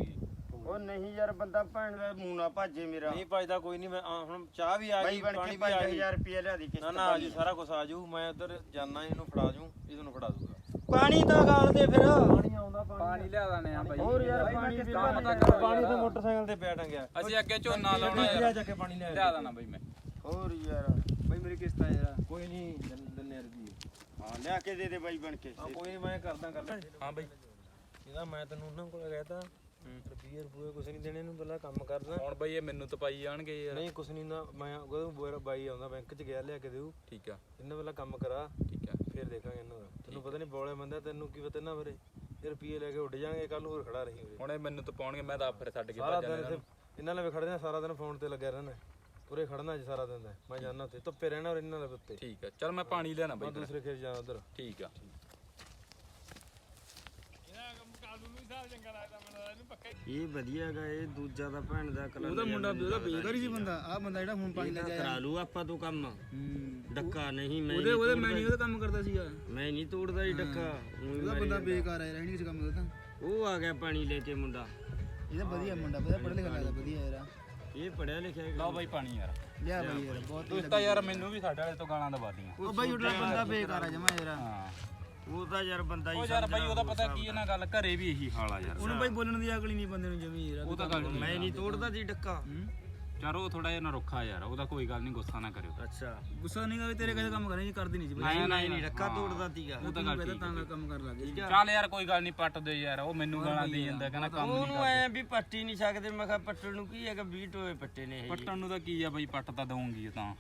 ਉਹ ਨਹੀਂ ਯਾਰ ਬੰਦਾ ਭੈਣ ਦਾ ਮੂੰਹ ਨਾ ਭਾਜੇ ਮੇਰਾ। ਨਹੀਂ ਭਜਦਾ ਕੋਈ ਨਹੀਂ ਮੈਂ ਆ, ਹੁਣ ਚਾਹ ਵੀ ਆ ਬਾਈ ਗਈ ਪਾਣੀ ਵੀ ਆ ਗਈ। 5000 ਰੁਪਏ ਲਿਆ ਦੀ ਕਿਸ਼ਤ ਨਾ ਨਾ ਆਜੂ ਸਾਰਾ ਕੁਝ ਆਜੂ ਮੈਂ ਉਧਰ ਜਾਣਾ ਇਹਨੂੰ ਫੜਾ ਜੂ ਇਹ ਤੁਹਾਨੂੰ ਫੜਾ ਦੂਗਾ। ਪਾਣੀ ਤਾਂ ਗਾਲ ਦੇ ਫਿਰ। ਪਾਣੀ ਆਉਂਦਾ ਪਾਣੀ ਲਿਆ ਦਾਨੇ ਆ ਬਾਈ। ਹੋਰ ਯਾਰ ਪਾਣੀ ਵੀ ਕੰਮ ਤਾਂ। ਕਰੋ ਪਾਣੀ ਤੇ ਮੋਟਰਸਾਈਕਲ ਤੇ ਪਿਆ ਟੰਗਿਆ ਅਸੀਂ ਅੱਗੇ ਝੋਨਾ ਲਾਉਣਾ ਯਾਰ। ਜਾ ਕੇ ਪਾਣੀ ਲਿਆ ਲਿਆ ਦਾਨਾ ਬਈ ਮੈਂ। ਹੋਰ ਯਾਰ। ਬਾਈ ਮੇਰੀ ਕਿਸ਼ਤ ਆ ਯਾਰ। ਕੋਈ ਨਹੀਂ ਦੰਨੇ ਰੁਪਏ ਹਾਂ ਲਿਆ ਕੇ ਦੇ ਦੇ ਬਾਈ ਬਣ ਕੇ। ਆ ਕੋਈ ਮੈਂ ਕਰਦਾ ਕਰਦਾ। ਹਾਂ ਬਈ। ਇਹਦਾ ਮੈਂ ਤੈਨੂੰ ਉਹਨਾਂ ਕੋਲ ਕਹਿਤਾ। ਰੁਪਏ ਰੁਪਏ ਕੁਛ ਨਹੀਂ ਦੇਣੇ ਨੂੰ ਪਹਿਲਾਂ ਕੰਮ ਕਰਨਾ ਹੁਣ ਬਈ ਇਹ ਮੈਨੂੰ ਤਾਂ ਪਾਈ ਜਾਣਗੇ ਯਾਰ। ਨਹੀਂ ਕੁਛ ਨਹੀਂ ਨਾ ਮੈਂ ਉਹਦਾ ਮੇਰਾ ਬਾਈ ਆਉਂਦਾ ਬੈਂਕ ਚ ਗਿਆ ਲਿਆ ਕੇ ਦੇਊ। ਠੀਕ ਆ। ਇਹਨਾਂ ਪਹਿਲਾਂ ਕੰਮ ਕਰਾ ਠੀਕ ਆ। ਫਿਰ ਦੇਖਾਂਗੇ ਇਹਨਾਂ। ਦਾ ਤੈਨੂੰ ਪਤਾ ਨਹੀਂ ਬੋਲੇ ਬੰਦਾ ਤੈਨੂੰ ਕੀ ਪਤਾ ਨਾ ਫਿਰੇ ਇਹ ਰੁਪਏ ਲੈ ਕੇ ਉੱਡ ਜਾਣਗੇ ਕੱਲ ਨੂੰ ਹੋਰ ਖੜਾ ਰਹੀ ਉਰੇ ਹੁਣ ਇਹ ਮੈਨੂੰ ਤਾਂ ਪਾਉਣਗੇ ਮੈਂ ਤਾਂ ਆਪ ਫਿਰ ਛੱਡ ਕੇ ਭੱਜ ਜਾਣਾ ਇਹਨਾਂ ਨਾਲ ਵੀ ਖੜਦੇ ਆ ਸਾਰਾ ਦਿਨ ਫੋਨ ਤੇ ਲੱਗਿਆ ਰਹਿਣਾ। ਪੂਰੇ ਖੜਨਾ ਅੱਜ ਸਾਰਾ ਦਿਨ ਦਾ। ਮੈਂ ਜਾਣਾ ਉੱਥੇ ਧੁੱਪੇ ਰਹਿਣਾ ਔਰ ਇਹਨਾਂ ਦੇ ਉੱਤੇ। ਠੀਕ ਆ। ਚਲ ਮੈਂ ਪਾਣੀ ਲਿਆਣਾ ਮੈਂ ਬਈ ਦੂਸਰੇ ਖੇਤ ਜਾਣਾ ਉਧਰ। ਠੀਕ ਆ। ਇਹ ਵਧੀਆ ਹੈਗਾ ਇਹ ਦੂਜਾ ਦਾ ਭੈਣ ਦਾ ਕਲਰ ਉਹਦਾ ਮੁੰਡਾ ਉਹਦਾ ਬੇਕਾਰ ਹੀ ਸੀ ਬੰਦਾ ਆ ਬੰਦਾ ਜਿਹੜਾ ਹੁਣ ਪਾਣੀ ਲੈ ਕੇ ਆਇਆ ਕਰਾ ਲੂ ਆਪਾਂ ਤੂੰ ਕੰਮ। ਹੂੰ। ਡੱਕਾ ਨਹੀਂ ਮੈਂ ਉਹਦੇ ਉਹਦੇ ਮੈਂ ਨਹੀਂ ਉਹਦਾ ਕੰਮ ਕਰਦਾ ਸੀਗਾ। ਮੈਂ ਨਹੀਂ ਤੋੜਦਾ ਜੀ ਡੱਕਾ ਉਹਦਾ ਬੰਦਾ। ਬੇਕਾਰ ਹੈ ਰਹਿਣੀ ਕਿਸੇ ਕੰਮ ਦਾ ਤਾਂ। ਉਹ ਆ ਗਿਆ ਪਾਣੀ ਲੈ ਕੇ ਮੁੰਡਾ। ਇਹਦਾ ਵਧੀਆ ਮੁੰਡਾ ਪਤਾ ਪੜ੍ਹ ਲਿਖਿਆ ਲੱਗਦਾ ਵਧੀਆ ਯਾਰ। ਇਹ ਪੜਿਆ ਲਿਖਿਆ ਲਓ ਬਈ ਪਾਣੀ ਯਾਰ। ਲਿਆ ਬਾਈ ਯਾਰ ਬਹੁਤ ਤੁਸੀਂ ਤਾਂ ਯਾਰ ਮੈਨੂੰ ਵੀ ਸਾਡੇ ਵਾਲੇ ਤੋਂ ਗਾਲਾਂ ਦਵਾਦੀਆਂ ਉਹ ਬਾਈ ਉਹਦਾ ਬੰਦਾ ਬੇਕਾਰ ਆ ਜਮਾ ਯਾਰ। ਹਾਂ। ਉਹ ਤਾਂ ਯਾਰ ਬੰਦਾ ਹੀ ਉਹ ਯਾਰ ਬਈ ਉਹਦਾ ਪਤਾ ਕੀ ਇਹਨਾਂ ਗੱਲ ਘਰੇ ਵੀ ਇਹੀ ਹਾਲ ਆ ਯਾਰ। ਉਹਨੂੰ ਬਾਈ ਬੋਲਣ ਦੀ ਅਕਲ ਹੀ ਨਹੀਂ ਬੰਦੇ ਨੂੰ ਜਮੀ ਯਾਰ ਉਹ ਤਾਂ ਗੱਲ ਮੈਂ ਨਹੀਂ ਤੋੜਦਾ ਜੀ ਡੱਕਾ। ਯਾਰ ਉਹ ਥੋੜਾ ਜਿਹਾ ਨਾ ਰੁੱਖਾ ਯਾਰ ਉਹਦਾ ਕੋਈ ਗੱਲ ਨਹੀਂ ਗੁੱਸਾ ਨਾ ਕਰਿਓ। ਅੱਛਾ। ਗੁੱਸਾ ਨਹੀਂ ਕਰੇ ਤੇਰੇ ਕਿਸੇ ਕੰਮ ਕਰਨੇ ਜੀ ਕਰਦੀ ਨਹੀਂ ਬਾਈ। ਨਹੀਂ ਨਹੀਂ ਨਹੀਂ ਡੱਕਾ ਤੋੜਦਾ ਤੀਗਾ ਉਹ ਤਾਂ ਗੱਲ ਪਹਿਲਾਂ ਤਾਂ ਕੰਮ ਕਰ ਲੱਗੇ ਚੱਲ ਯਾਰ ਕੋਈ ਗੱਲ ਨਹੀਂ ਪੱਟ ਦੇ ਯਾਰ ਉਹ ਮੈਨੂੰ ਗਾਲਾਂ ਦੇ ਜਾਂਦਾ ਕਹਿੰਦਾ ਕੰਮ ਨਹੀਂ ਉਹਨੂੰ ਐ ਵੀ ਪੱਟੀ ਨਹੀਂ ਸਕਦੇ ਮੈਂ ਕਿਹਾ ਪੱਟਣ ਨੂੰ ਕੀ ਹੈਗਾ 20 ਟੋਏ ਪੱਟੇ ਨੇ ਇਹ। ਪੱਟਣ ਨੂੰ ਤਾਂ ਕੀ ਆ ਬਈ ਪੱਟ ਤਾਂ ਦਊਂਗੀ ਤਾਂ।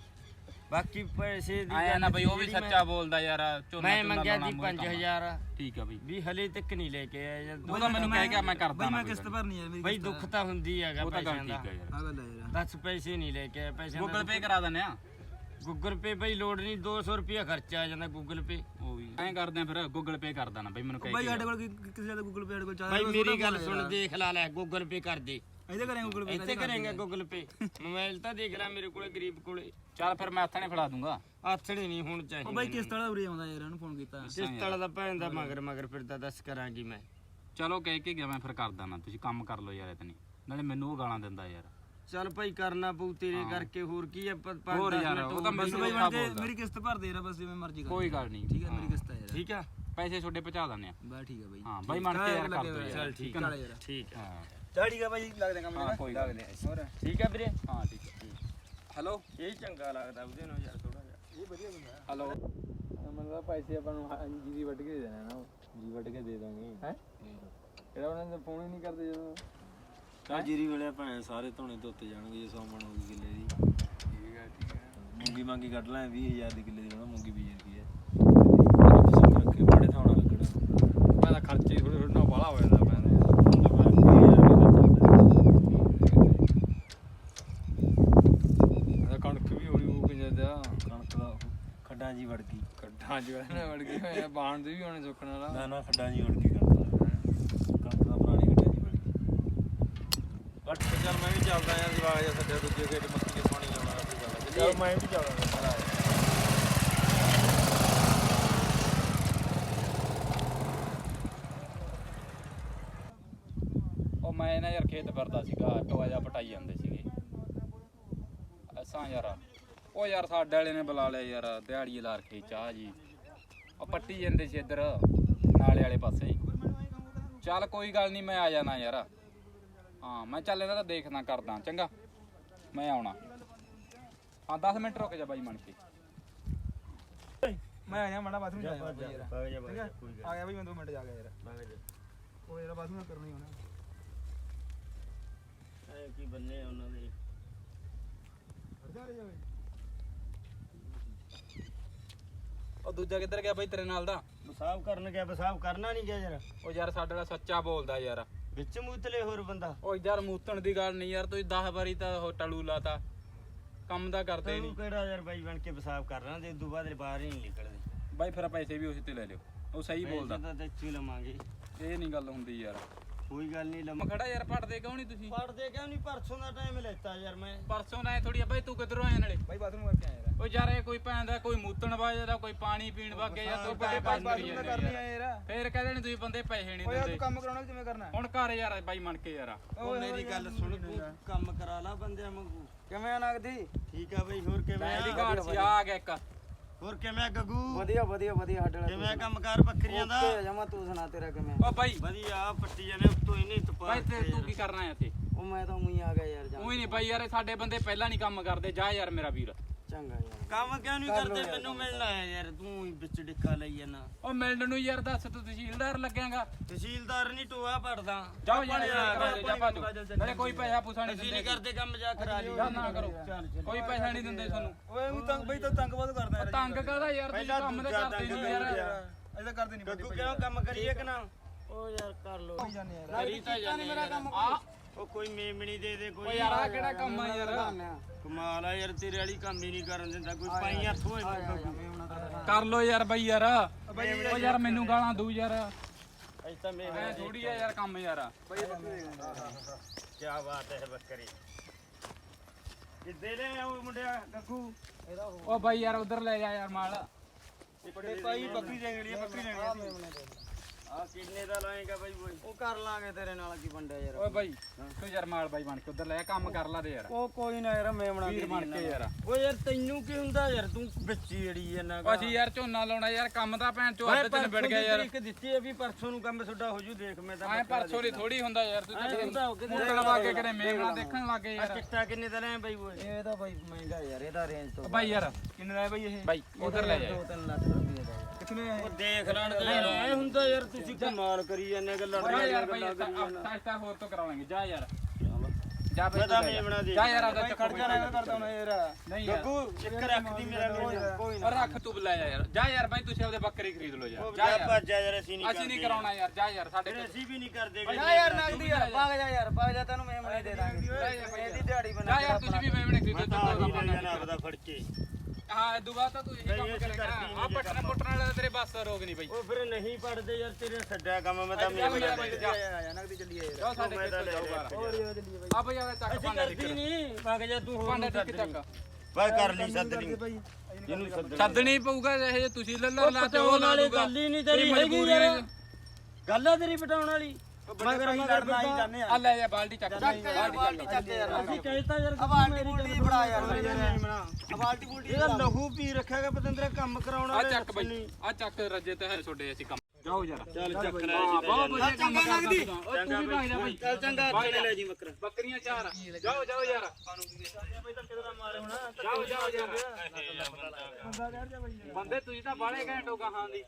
ਬਾਕੀ ਪੈਸੇ ਦੀ ਆਇਆ ਨਾ ਬਈ ਉਹ ਵੀ ਜਿਹੜੀ ਸੱਚਾ ਬੋਲਦਾ ਯਾਰ ਝੋਨਾ ਮੈਂ ਝੋਨਾ ਮੰਗਿਆ ਲਾਉਣਾ ਦੀ ਮੂਹਰੇ ਕੰਮ। 5000 ਠੀਕ ਆ ਬਈ। ਵੀ ਹਲੇ ਤੱਕ ਨਹੀਂ ਲੈ ਕੇ ਆਇਆ ਜਾਂ ਉਹ ਤਾਂ ਮੈਨੂੰ ਕਹਿ ਗਿਆ ਮੈਂ ਕਰਦਾ ਬਾਈ ਨਾ ਮੈਂ ਕੋਈ ਕਿਸ਼ਤ ਗੱਲ। ਭਰਨੀ ਯਾਰ ਮੇਰੀ ਬਈ ਦੁੱਖ ਤਾਂ ਹੁੰਦੀ ਹੈਗਾ ਉਹ ਤਾਂ ਗੱਲ ਪੈਸਿਆਂ ਦਾ ਠੀਕ ਆ ਯਾਰ। ਆ ਗੱਲ ਆ ਯਾਰ। ਦੱਸ ਪੈਸੇ ਨਹੀਂ ਲੈ ਕੇ ਆਇਆ ਪੈਸੇ ਗੂਗਲ ਪੇ ਕਰਾ ਦਿੰਦੇ ਆ। ਗੂਗਲ ਪੇ ਬਈ ਲੋੜ ਨਹੀਂ 200 ਰੁਪਿਆ ਖਰਚਾ ਆ ਜਾਂਦਾ ਗੂਗਲ ਪੇ ਉਹ ਵੀ ਐਂ ਕਰਦੇ ਆ ਫਿਰ ਗੂਗਲ ਪੇ ਕਰ ਦੇਣਾ ਬਈ ਮੈਨੂੰ ਕਹਿ ਬਾਈ ਸਾਡੇ ਕੋਲ ਕੀ- ਕਿਸੇ ਦਾ ਗੂਗਲ ਪੇ ਸਾਡੇ ਕੋਲ ਚੱਲ ਭਾਈ ਮੇਰੀ ਗੱਲ ਸੁਣ ਦੇਖ ਲਾ ਲੈ ਗੂਗਲ ਪੇ ਕਰ ਦੇ। ਇਹਦੇ ਕਰੇ ਗੂਗਲ ਪੇ ਇੱਥੇ ਕਰਾਂਗੇ ਗੂਗਲ ਪੇ ਮੋਬਾਈਲ ਤਾਂ ਦੇਖ ਲੈ ਮੇਰੇ ਕੋਲੇ ਗਰੀਬ ਕੋਲੇ। ਚੱਲ ਫਿਰ ਮੈਂ ਹੱਥਾਂ ਨੇ ਫੜਾ ਦੂੰਗਾ। ਆਥਣੇ ਨਹੀਂ ਹੁਣ ਉਹ ਚਾਹੀਦੇ ਬਾਈ ਕਿਸ਼ਤ ਵਾਲਾ ਉਰੇ ਆਉਂਦਾ ਯਾਰ ਉਹਨੂੰ ਫੋਨ ਕੀਤਾ। ਕਿਸ ਤਲ ਦਾ ਭੈਣ ਦਾ ਮਗਰ ਮਗਰ ਫਿਰਦਾ ਦੱਸ ਕਰਾਂਗੀ ਮੈਂ। ਚਲੋ ਕਹਿ ਕੇ ਗਿਆ ਮੈਂ ਫਿਰ ਕਰ ਦਾਂ ਤੁਸੀਂ ਕੰਮ ਕਰ ਲਓ ਯਾਰ ਇਤਨੀ ਨਾਲੇ ਮੈਨੂੰ ਉਹ ਗਾਲਾਂ ਦਿੰਦਾ ਯਾਰ। ਚੱਲ ਭਾਈ ਕਰਨਾ ਪਊ ਤੇਰੇ ਕਰਕੇ ਹੋਰ ਕੀ ਪੰਜ ਹੋਰ ਯਾਰ, ਉਹ ਤਾਂ ਮੈਨੂੰ ਬਾਈ ਔਖਾ ਬਣ ਕੇ। ਮੇਰੀ ਕਿਸ਼ਤ ਭਰ ਦੇ ਯਾਰ ਬਸ ਜਿਵੇਂ ਮਰਜ਼ੀ ਕਰ ਕੋਈ ਗੱਲ ਨਹੀਂ। ਠੀਕ ਹੈ ਮੇਰੀ ਕਿਸ਼ਤ ਆ ਯਾਰ। ਠੀਕ ਆ? ਪੈਸੇ ਛੋਡੇ ਪਹੁੰਚਾ ਦਿੰਦੇ ਆ। ਬਾ ਠੀਕ ਹੈ ਬਾਈ। ਹਾਂ ਬਾਈ ਮੰਨ ਕੇ ਯਾਰ ਕਰ ਦੋ ਯਾਰ। ਚੱਲ ਠੀਕ ਯਾਰ। ਠੀਕ ਆ। ਹਾਂ। ਚਲ ਠੀਕ ਹੈ ਬਾਈ ਲੱਗਦੇ ਕੰਮ ਹਾਂ ਕੋਈ ਗੱਲ ਨਹੀਂ। ਹੋਰ ਠੀਕ ਆ ਵੀਰੇ? ਹਾਂ ਠੀਕ ਹੈ ਹੈਲੋ ਇਹ ਚੰਗਾ ਲੱਗਦਾ ਉਹਦੇ ਨਾਲ ਯਾਰ ਥੋੜਾ ਜਿਹਾ। ਹੈਲੋ ਮੈਨੂੰ ਤਾਂ ਪੈਸੇ ਆਪਾਂ ਨੂੰ ਜੀਰੀ ਵੱਢ ਕੇ ਦੇ ਦੇਣਾ ਨਾ ਜੀ ਵੱਢ ਕੇ ਦੇ ਦਾਂਗੇ। ਹੈ? ਇਹਦਾ ਉਹਨਾਂ ਨੇ ਫੋਨ ਹੀ ਨਹੀਂ ਕਰਦੇ ਜਦੋਂ। ਕਾ ਜੀਰੀ ਵੇਲੇ ਭਾਵੇਂ ਸਾਰੇ ਧੋਣੇ ਧੋਤੇ ਜਾਣਗੇ ਜੇ 100 ਮਣ ਹੋਊਗੀ ਕਿੱਲੇ ਦੀ। ਠੀਕ ਹੈ ਠੀਕ ਹੈ। ਮੂੰਗੀ ਮੰਗੀ ਕੱਢ ਲੈ 20000 ਦੀ ਕਿੱਲੇ ਦੀ ਬਣਾ ਮੂੰਗੀ ਬੀਜ ਦੀ ਹੈ। ਸੁੱਕ ਰੱਖੇ ਬੜੇ ਥਾਣਾ ਲੱਗਣਾ। ਮੈਂ ਤਾਂ ਖਰਚੇ ਥੋੜੇ ਥੋੜੇ ਨਾਲ ਬਾਲਾ ਹੋ ਜਾਂਦਾ ਮੈਂ ਤਾਂ ਕਣਕ ਵੀ ਹੋਈ ਉਹ ਕਿੰਨੇ ਦਾ ਕਣਕ ਦਾ ਖੱਡਾਂ ਜੀ ਵੜ ਗਈ ਖੱਡਾਂ ਜੀ ਵੜ ਗਈ ਹੋਇਆ ਬਾਣ ਦੇ ਵੀ ਹੋਣੇ ਸੁੱਕਣ ਵਾਲਾ। ਨਾ ਨਾ ਖੱਡਾਂ ਜੀ ਵੜ ਗਈ ਕਣਕ ਦਾ ਕਣਕ ਦਾ ਪੁਰਾਣੀ ਖੱਡਾਂ ਜੀ ਵੜ ਗਈ ਬੱਟ ਚੱਲ ਮੈਂ ਵੀ ਚੱਲਦਾ ਆਂ ਜਵਾਗ ਜਾਂ ਸੱਜਾ ਦੂਜੇ ਖੇਤ ਮੱਕੀ ਦੇ ਪਾਣੀ ਆਉਣਾ ਆਪੀ ਚੱਲਦਾ ਚੱਲ। ਮੈਂ ਵੀ ਚੱਲਦਾ ਉਹ ਮੈਂ ਨਾ ਯਾਰ ਖੇਤ ਫਿਰਦਾ ਸੀਗਾ ਟੋਆ ਜਾ ਪਟਾਈ ਜਾਂਦੇ ਸੀਗੇ। ਅਸਾਂ ਯਾਰ ਉਹ ਯਾਰ ਸਾਡੇ ਵਾਲੇ ਨੇ ਬੁਲਾ ਲਿਆ ਯਾਰ ਦਿਹਾੜੀ ਲਾ ਰਖੀ ਚਾਹ ਜੀ। ਉਹ ਪੱਟੀ ਜਾਂਦੇ ਸੀ ਇੱਧਰ ਨਾਲੇ ਵਾਲੇ ਪਾਸੇ ਚੱਲ ਕੋਈ ਗੱਲ ਨਹੀਂ ਮੈਂ ਆ ਜਾਣਾ ਯਾਰ। ਹਾਂ ਮੈਂ ਚੱਲ ਇਹਦਾ ਦੇਖਦਾ ਕਰਦਾ ਚੰਗਾ। ਮੈਂ ਆਉਣਾ। ਹਾਂ 10 ਮਿੰਟ ਰੁਕ ਜਾ ਬਾਈ ਮਣ ਕੇ। ਮੈਂ ਮਾੜਾ ਬਾਥਰੂਮ ਜਾ ਯਾਰ। ਠੀਕ ਹੈ ਕੋਈ ਗੱਲ ਆ ਗਿਆ ਬਈ ਮੈਂ 2 ਮਿੰਟ ਜਾ ਗਿਆ ਯਾਰ। ਉਹ ਯਾਰ ਬਾਥਰੂਮ ਕਰਨਾ ਹੀ ਹੋਣਾ। ਐ ਕੀ ਬੰਨੇ ਆ ਉਹਨਾਂ ਦੇ। ਉਹ ਦੂਜਾ ਕਿੱਧਰ ਗਿਆ ਬਾਈ ਤੇਰੇ ਨਾਲ ਦਾ? ਬਸਾਬ ਕਰਨ ਗਿਆ ਬਸਾਬ ਕਰਨਾ ਨਹੀਂ ਗਿਆ ਯਾਰ। ਉਹ ਯਾਰ ਸਾਡੇ ਨਾਲ ਸੱਚਾ ਬੋਲਦਾ ਯਾਰ। ਵਿੱਚ ਮੂਤਲੇ ਹੋਰ ਬੰਦਾ। ਉਹ ਯਾਰ ਮੂਤਣ ਦੀ ਗੱਲ ਨਹੀਂ ਯਾਰ ਤੁਸੀਂ 10 ਵਾਰੀ ਤਾਂ ਉਹ ਟਲੂ ਲਾਤਾ। ਕੰਮ ਦਾ ਕਰਦੇ ਤੂੰ ਨਹੀਂ ਕਿਹੜਾ ਯਾਰ ਬਾਈ ਬਣ ਕੇ ਬਸਾਬ ਕਰਨਾ ਤੇ ਉਦੋਂ ਬਾਅਦ ਬਾਹਰ ਹੀ ਨਹੀਂ ਨਿਕਲਦੇ। ਬਾਈ ਫਿਰ ਪੈਸੇ ਵੀ ਉਸੇ ਤੇ ਲੈ ਲਿਓ। ਉਹ ਸਹੀ ਬੋਲਦਾ। ਤਾਂ ਤੇ ਲਵਾਂਗੇ। ਇਹ ਨਹੀਂ ਗੱਲ ਹੁੰਦੀ ਯਾਰ। ਕੋਈ ਗੱਲ ਨਹੀਂ ਲਵਾਂ ਮੈਂ ਖੜਾ ਯਾਰ ਪੜਦੇ ਕਿਉਂ ਨਹੀਂ ਤੁਸੀਂ? ਪੜਦੇ ਕਿਉਂ ਨਹੀਂ? ਪਰਸੋਂ ਦਾ ਟਾਈਮ ਲੈਤਾ ਯਾਰ ਮੈਂ। ਪਰਸੋਂ ਨਾ ਥੋੜੀ ਬਾਈ ਤੂੰ ਕਿੱਧਰੋਂ ਆਇਆ ਨਾਲੇ? ਬਾਈ ਬਾਥਰੂਮ ਕਰਕੇ ਆਇਆ ਯਾਰ। ਉਹ ਯਾਰ ਇਹ ਕੋਈ ਭੈਣ ਦਾ ਕੋਈ ਮੂਤਣ ਵਾਜਦਾ ਕੋਈ ਪਾਣੀ ਪੀਣ ਵਾਗੇ ਜਾਂ ਤੂੰ ਬੜੇ ਬਾਥਰੂਮ ਜਾਂਦੇ ਕਰਨੀ ਯਾਰ। ਆ ਯਾਰ। ਫੇਰ ਕਹਿੰਦੇ ਨੇ ਤੁਸੀਂ ਬੰਦੇ ਪੈਸੇ ਨਹੀਂ ਓਏ ਦਿੰਦੇ। ਤੂੰ ਕੰਮ ਕਰਾਉਣਾ ਕਿਵੇਂ ਕਰਨਾ? ਹੁਣ ਘਰ ਯਾਰ ਬਾਈ ਮਣ ਕੇ ਯਾਰ। ਉਹ ਮੇਰੀ ਗੱਲ ਸੁਣ ਤੂੰ ਕੰਮ ਕਰਾ ਲਾ ਬੰਦਿਆਂ ਵਾਂਗੂ। ਕਿਵੇਂ ਆ ਨਗਦੀ? ਠੀਕ ਆ ਬਈ ਹੋਰ ਕਿਵੇਂ ਮੈਂ ਦੀ ਆ ਘਾਟ ਸੀ ਆ ਗਿਆ ਇੱਕ। ਹੋਰ ਕਿਵੇਂ ਆ ਗੱਗੂ? ਵਧੀਆ ਵਧੀਆ ਵਧੀਆ ਸਾਡੇ ਕਿਵੇਂ ਆ ਕੰਮਕਾਰ ਬੱਕਰੀਆਂ ਦਾ? ਜਮਾ ਤੂੰ ਸੁਣਾ ਤੇਰਾ ਕਿਵੇਂ। ਉਹ ਬਾਈ। ਵਧੀਆ ਆ ਪੱਟੀ ਜਾਨੇ ਉੱਤੋਂ ਨਹੀਂ ਤਪਾ ਬਾਈ ਤੇ ਤੂੰ ਕੀ ਕਰਨਾ ਹੈ ਇੱਥੇ? ਉਹ ਮੈਂ ਤਾਂ ਉਹੀ ਆ ਗਿਆ ਯਾਰ ਜਾ ਉਹੀ ਨਹੀਂ ਬਾਈ ਯਾਰ ਇਹ ਸਾਡੇ ਬੰਦੇ ਪਹਿਲਾਂ ਨਹੀਂ ਕੰਮ ਕਰਦੇ ਜਾ ਯਾਰ ਮੇਰਾ ਵੀਰ। ਚੰਗਾ ਯਾਰ। ਕੰਮ ਕਿਉਂ ਨਹੀਂ ਕਰਦੇ? ਮੈਨੂੰ ਮਿਲਣਾ ਹੈ ਯਾਰ ਤੂੰ ਹੀ ਵਿੱਚ ਡਿੱਕਾ ਲਈ ਜਾਣਾ ਉਹ ਮਿਲਣ ਨੂੰ ਯਾਰ ਦੱਸ ਤੂੰ ਤਹਿਸੀਲਦਾਰ ਲੱਗਿਆਗਾ। ਤਹਿਸੀਲਦਾਰ ਨਹੀਂ ਟੋਆ ਪੜਦਾ ਜਾਓ ਯਾਰ ਜਾ ਭਾਜੋ ਨਾਲੇ ਕੋਈ ਪੈਸਾ ਪੂਸਾ ਨਹੀਂ ਦਿੰਦੇ। ਕਰਦੇ ਕੰਮ ਜਾ ਕਰਾ ਲਈ। ਜਾ ਨਾ ਕਰੋ। ਕੋਈ ਪੈਸਾ ਨਹੀਂ ਦਿੰਦੇ ਤੁਹਾਨੂੰ। ਓਏ ਤੰਗ ਬਈ ਤਾਂ ਤੰਗ ਉਹ ਤੰਗ ਕਰਦਾ ਯਾਰ ਤੁਸੀਂ ਕੰਮ ਤਾਂ ਕਰਦੇ ਨਹੀਂ ਯਾਰ। ਇਹਦਾ ਕਰਦੇ ਨਹੀਂ ਗੱਗੂ ਕਿਉਂ ਕੰਮ ਕਰੀਏ ਕਿ ਨਾ? ਉਹ ਯਾਰ ਕਰ ਲੋ ਜਾਂਦੇ ਯਾਰ। ਕਰੀ ਤਾਂ ਜਾਨੇ ਮੇਰਾ ਕੰਮ ਆ ਉਹ ਕੋਈ ਮੇਮਣੀ ਦੇ ਦੇ ਕੋਈ ਯਾਰ ਆ ਕਿਹੜਾ ਕੰਮ ਆ ਯਾਰ? ਕਮਾਲ ਆ ਯਾਰ ਤੇਰੇ ਵਾਲੀ ਕੰਮ ਹੀ ਨਹੀਂ ਕਰਨ ਦਿੰਦਾ ਕੋਈ ਪਾਈ ਹੱਥ ਕਰ ਲੋ ਯਾਰ ਬਈ ਯਾਰ। ਓ ਯਾਰ ਮੈਨੂੰ ਗਾਲਾਂ ਦੂ ਯਾਰ। ਅਜ ਤਾਂ ਮੇਮਣੀ ਥੋੜੀ ਆ ਯਾਰ ਕੰਮ ਯਾਰ। ਕੀ ਬਾਤ ਹੈ ਬੱਕਰੀ। ਲੈ ਆਉ ਮੁੰਡਿਆ ਗੱਗੂ। ਓ ਬਾਈ ਯਾਰ ਉਧਰ ਲੈ ਜਾ ਯਾਰ ਮਾਲ। ਬੜੇ ਭਾਈ ਬੱਕਰੀ ਲੈਣੀ ਹੈ ਬੱਕਰੀ ਲੈਣੀ ਹੈ ਆ ਕਿੰਨੇ ਦਾ ਲਾਏਗਾ ਬਾਈ ਬੋਈ ਉਹ ਕਰ ਲਾਂਗੇ ਤੇਰੇ ਨਾਲ ਕੀ ਬੰਡਿਆ ਯਾਰ। ਓਏ ਬਾਈ ਤੂੰ ਯਾਰ ਮਾਲ ਬਾਈ ਬਣ ਕੇ ਉਧਰ ਲੈ ਕੰਮ ਕਰ ਲਾ ਦੇ ਯਾਰ। ਉਹ ਕੋਈ ਨਾ ਯਾਰ ਮੇਮਣਾ ਵੀਰ ਬਣ ਕੇ ਯਾਰ। ਓ ਯਾਰ ਤੈਨੂੰ ਕੀ ਹੁੰਦਾ ਯਾਰ ਤੂੰ ਵਿੱਚੀ ਅੜੀ ਜਾਂਦਾ ਓ ਅਸੀਂ ਯਾਰ ਝੋਨਾ ਲਾਉਣਾ ਯਾਰ ਕੰਮ ਤਾਂ ਭੈਣ ਚੋ ਅੱਧ ਚ ਨਿਬੜ ਗਿਆ ਯਾਰ। ਇੱਕ ਦਿੱਤੀ ਹੈ ਵੀ ਪਰਸੋਂ ਨੂੰ ਕੰਮ ਤੁਹਾਡਾ ਹੋ ਜੂ ਦੇਖ ਮੈਂ ਤਾਂ ਐ ਪਰਸੋਂ ਦੀ ਥੋੜੀ ਹੁੰਦਾ ਯਾਰ ਤੂੰ ਐਂ ਹੁੰਦਾ ਹੋ ਕੇ ਤੇ ਮੁੱਕਣ ਲੱਗੇ ਕਰੇ ਮੇਮਣਾ ਦੇਖਣ ਲੱਗੇ ਆ ਯਾਰ। ਚਿੱਟਾ ਕਿੰਨੇ ਦਾ ਲੈ ਬਾਈ ਬੋਏ? ਇਹ ਤਾਂ ਬਾਈ ਮਹਿੰਗਾ ਯਾਰ ਇਹਦਾ ਰੇਂਜ ਤੋਂ ਬਾਈ ਯਾਰ। ਕਿੰਨੇ ਦਾ ਹੈ ਬਾਈ ਇਹ? ਬਾਈ ਉਧਰ ਲੈ ਜਾ। 2-3 ਲੱਖ ਰੁਪਏ ਦਾ। ਕਿੱਥੇ ਉਹ ਦੇਖ ਲੈਣ ਤੇ ਯਾਰ ਐ ਹੁੰਦਾ ਯਾਰ ਤੁਸੀਂ ਕਮਾਲ ਕਰੀ ਜਾਂਦੇ ਗੱਲਾਂ ਜਾ ਯਾਰ ਬਾਈ ਸਸਤਾ ਹੋਰ ਤੋਂ ਕਰਾਵਾਂਗੇ ਜਾ ਯਾਰ। ਜਾ ਬਾਈ ਮੈਂ ਤਾਂ ਤੂੰ ਲੈ ਜਾ। ਮੇਮਣਾ ਦੇ। ਜਾ ਯਾਰ ਚੱਕਰ ਖੜ ਜਾਣਾ ਕਰਦਾ ਹੁਣ ਯਾਰ। ਨਹੀਂ ਯਾਰ। ਗੱਗੂ ਇੱਕ ਰੱਖਦੀ ਮੇਰਾ ਮੇਮਣਾ ਕੋਈ ਔਰ ਰੱਖ ਤੂੰ ਬੁਲਾ ਜਾ ਯਾਰ। ਜਾ ਯਾਰ ਬਾਈ ਤੁਸੀਂ ਆਪਦੇ ਬੱਕਰੀ ਖਰੀਦ ਲਓ ਯਾਰ। ਜਾ ਜਾ ਯਾਰ। ਭੱਜਿਆ ਯਾਰ ਅਸੀਂ ਨਹੀਂ ਅਸੀਂ ਨਹੀਂ ਕਰਾਉਣਾ ਯਾਰ। ਜਾ ਯਾਰ ਸਾਡੇ ਅਸੀਂ ਵੀ ਨਹੀਂ ਕਰਦੇ ਜਾ ਯਾਰ ਨਗਦੀ ਯਾਰ। ਭਾਗ ਜਾ। ਯਾਰ ਭਾਗ ਜਾ ਤੈਨੂੰ ਮੇਮਣੇ ਦੇ ਦਾਂਗੇ। ਇਹਦੀ ਦਿਹਾੜੀ ਬਣਾ ਜਾ ਯਾਰ ਤੁਸੀਂ ਵੀ ਮੇਮਣੇ ਖਰੀਦੋ ਮੈਂ ਤਾਂ ਚੱਕੋ ਆਹੀ ਦਾ ਲੈ ਜਾਣਾ ਆਪਦਾ ਫੜ ਕੇ। ਹਾਂ ਦੁਬਾਰਾ ਤਾਂ ਤੂੰ ਇਹੀ ਕੰਮ ਨਹੀਂ, ਅਸੀਂ ਕਰੇਗਾ। ਕਰਦੀ ਨਹੀਂ ਆ ਪਟਨਾ ਪਟਨਾ ਵਾਲਾ ਤਾਂ ਤੇਰੇ ਬੱਸ ਦਾ ਰੋਗ ਨਹੀਂ ਬਾਈ। ਉਹ ਫਿਰ ਨਹੀਂ ਪੜਦੇ ਯਾਰ ਤੇਰੇ ਛੱਡਿਆ ਕੰਮ ਮੈਂ ਤਾਂ ਜਾ ਮੇਮਣਾ ਯਾਰ ਬਾਈ ਦੇ ਜਾ। ਆ ਨਗਦੀ ਚੱਲੀਏ ਯਾਰ। ਜਾ ਸਾਡੇ ਮੈਂ ਤਾਂ ਖੇਤੋਂ ਲੈ ਜਾਓ ਲਿਆ। ਬਾਹਰ ਹੋਰ ਯਾਰ ਚੱਲੀਏ ਬਾਈ ਆ ਬਈ ਆਵੇ ਚੱਕ ਅਸੀਂ ਭਾਂਡਾ ਕਰਦੀ ਟਿੱਕ ਨਹੀਂ। ਵਗ ਜਾ ਤੂੰ ਹੋਰ ਭਾਂਡਾ ਨੂੰ ਟਿੱਕ ਸੱਦ ਲਈ ਚੱਕ। ਬਸ ਕਰ ਲਈ ਸੱਦ ਲਈ। ਬਾਈ। ਜਿਹਨੂੰ ਸੱਦਣਾ ਸੱਦਣੀ ਪਊਗਾ ਇਹ ਜੇ ਤੁਸੀਂ ਲੱਲਰ ਲਾ ਤੇ ਉਹ ਪਟਾਉਣ ਲਾ ਵਾਲੀ ਲੂਗਾ ਗੱਲ ਹੀ ਨਹੀਂ ਤੇਰੀ ਹੈਗੀ ਯਾਰ। ਗੱਲ ਆ ਤੇਰੀ ਪਟਾਉਣ ਵਾਲੀ। ਮਗਰ ਅਸੀਂ ਲੜਨਾ ਹੀ ਜਾਂਦੇ ਆ। ਲੈ ਜਾ ਬਾਲਟੀ ਚੱਕ ਬਾਲਟੀ ਚੱਕ ਯਾਰ। ਅਸੀਂ ਕਹਿਤਾ ਯਾਰ ਆ ਬਾਲਟੀ ਬੁਲਟੀ ਬੜਾ ਯਾਰ। ਆ ਬਾਲਟੀ ਬੁਲਟੀ ਇਹਦਾ ਲਹੂ ਪੀ ਰੱਖਿਆਗਾ ਪਤੰਦਰਾ ਕੰਮ ਕਰਾਉਣ ਆ ਵਾਲੇ ਚੱਕ ਬਈ ਆ ਚੱਕ ਰੱਜੇ ਤੇ ਹੈ ਛੋਡੇ ਅਸੀਂ ਕੰਮ। ਜਾਓ ਯਾਰ। ਚੱਲ ਚੱਕ ਲੈ ਬਹੁਤ ਵਧੀਆ ਕੰਮ ਲੱਗਦੀ। ਤੂੰ ਤਾਂ। ਵੀ ਭਾਗ ਜਾ ਬਾਈ ਚੱਲ ਚੰਗਾ ਜਾ। ਲੈ ਜੀ ਬੱਕਰਾ। ਬੱਕਰੀਆਂ ਚਾਰ ਜਾਓ ਜਾਓ ਯਾਰ। ਜਾਓ ਜਾਓ ਯਾਰ। ਬੰਦੇ ਤੁਸੀਂ ਤਾਂ ਬਾਲੇ ਘੈਂਟੋ ਕਹਾਂ ਦੀ।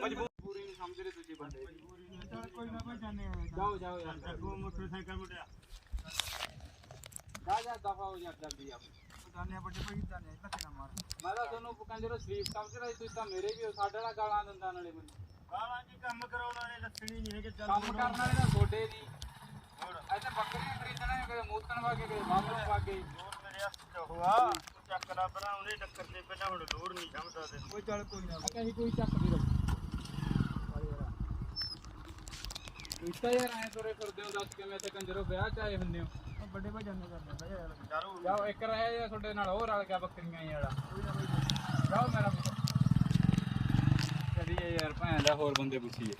ਮਜਬੂਰੀ ਨਹੀਂ ਸਮਝ ਰਹੇ ਤੁਸੀਂ ਬੰਦੇ। ਜਾਓ ਜਾਓ ਯਾਰ ਉਹ ਮੋਟਰਸਾਈਕਲ ਮੁੰਡਿਆ ਜਾ ਜਾ ਦਫਾ ਹੋ ਯਾਰ ਜਲਦੀ ਆ। ਜਾਨੇ ਵੱਡੇ ਭਾਈ ਜਾਨੇ ਧੱਕੇ ਨਾ ਮਾਰ। ਮੈਂ ਤਾਂ ਤੁਹਾਨੂੰ ਕਹਿੰਦੇ ਰੋ ਸਲੀਪ ਸਮਝ ਰਹੇ ਤੁਸੀਂ ਤਾਂ ਮੇਰੇ ਵੀ ਹੋ ਸਾਡੇ ਨਾਲ ਗਾਲਾਂ ਦਿੰਦਾ ਨਾਲੇ ਮੈਨੂੰ। ਗਾਲਾਂ ਜੀ ਕੰਮ ਕਰਾਉਣ ਵਾਲੇ ਲੱਛਣੀ ਨਹੀਂ ਹੈਗੇ ਚੱਲ ਕੰਮ ਕਰਨ ਵਾਲੇ ਤਾਂ ਛੋਡੇ ਦੀ। ਇੱਥੇ ਬੱਕਰੀਆਂ ਖਰੀਦਣਾ ਕਦੇ ਮੂਤਣ ਵਾਗੇ ਕਦੇ ਮਾਮਲੋਂ ਵਾਗੇ ਲੋਰ ਮੇਰੇ ਹੱਥ ਚ ਹੋਆ ਚੱਕ ਲਾ ਬਣਾ ਉਹਨੇ ਟੱਕਰ ਤੇ ਪਹਿਲਾਂ ਹੁਣ ਲੋਰ ਨਹੀਂ ਸਮਝਦਾ ਤੇ ਓਏ ਚੱਲ ਕੋਈ ਨਾ। ਕਹੀਂ ਕੋਈ ਚੱਕ ਵੀ ਰੋ ਯਾਰ ਐ ਤੁਰੇ ਫਿਰਦੇ ਹੋ ਦੱਸ ਕਿਵੇਂ ਤੇ ਕੰਜਰੋ ਵਿਆਹ ਚ ਆਏ ਹੁੰਦੇ ਹੋ? ਵੱਡੇ ਭਾਈ ਜਾਨੇ ਕਰਦਾ ਯਾਰ ਚਾਰੂ ਜਾਓ ਇੱਕ ਰਹਿ ਜਾ ਤੁਹਾਡੇ ਨਾਲ ਹੋਰ ਰਲ ਗਿਆ ਬੱਕਰੀਆਂ ਹੀ ਵਾਲਾ। ਜਾਓ ਮੇਰਾ ਪੁੱਤ। ਚਲੀਏ ਯਾਰ ਭੈਣ ਦਾ ਹੋਰ ਬੰਦੇ ਪੁੱਛੀਏ।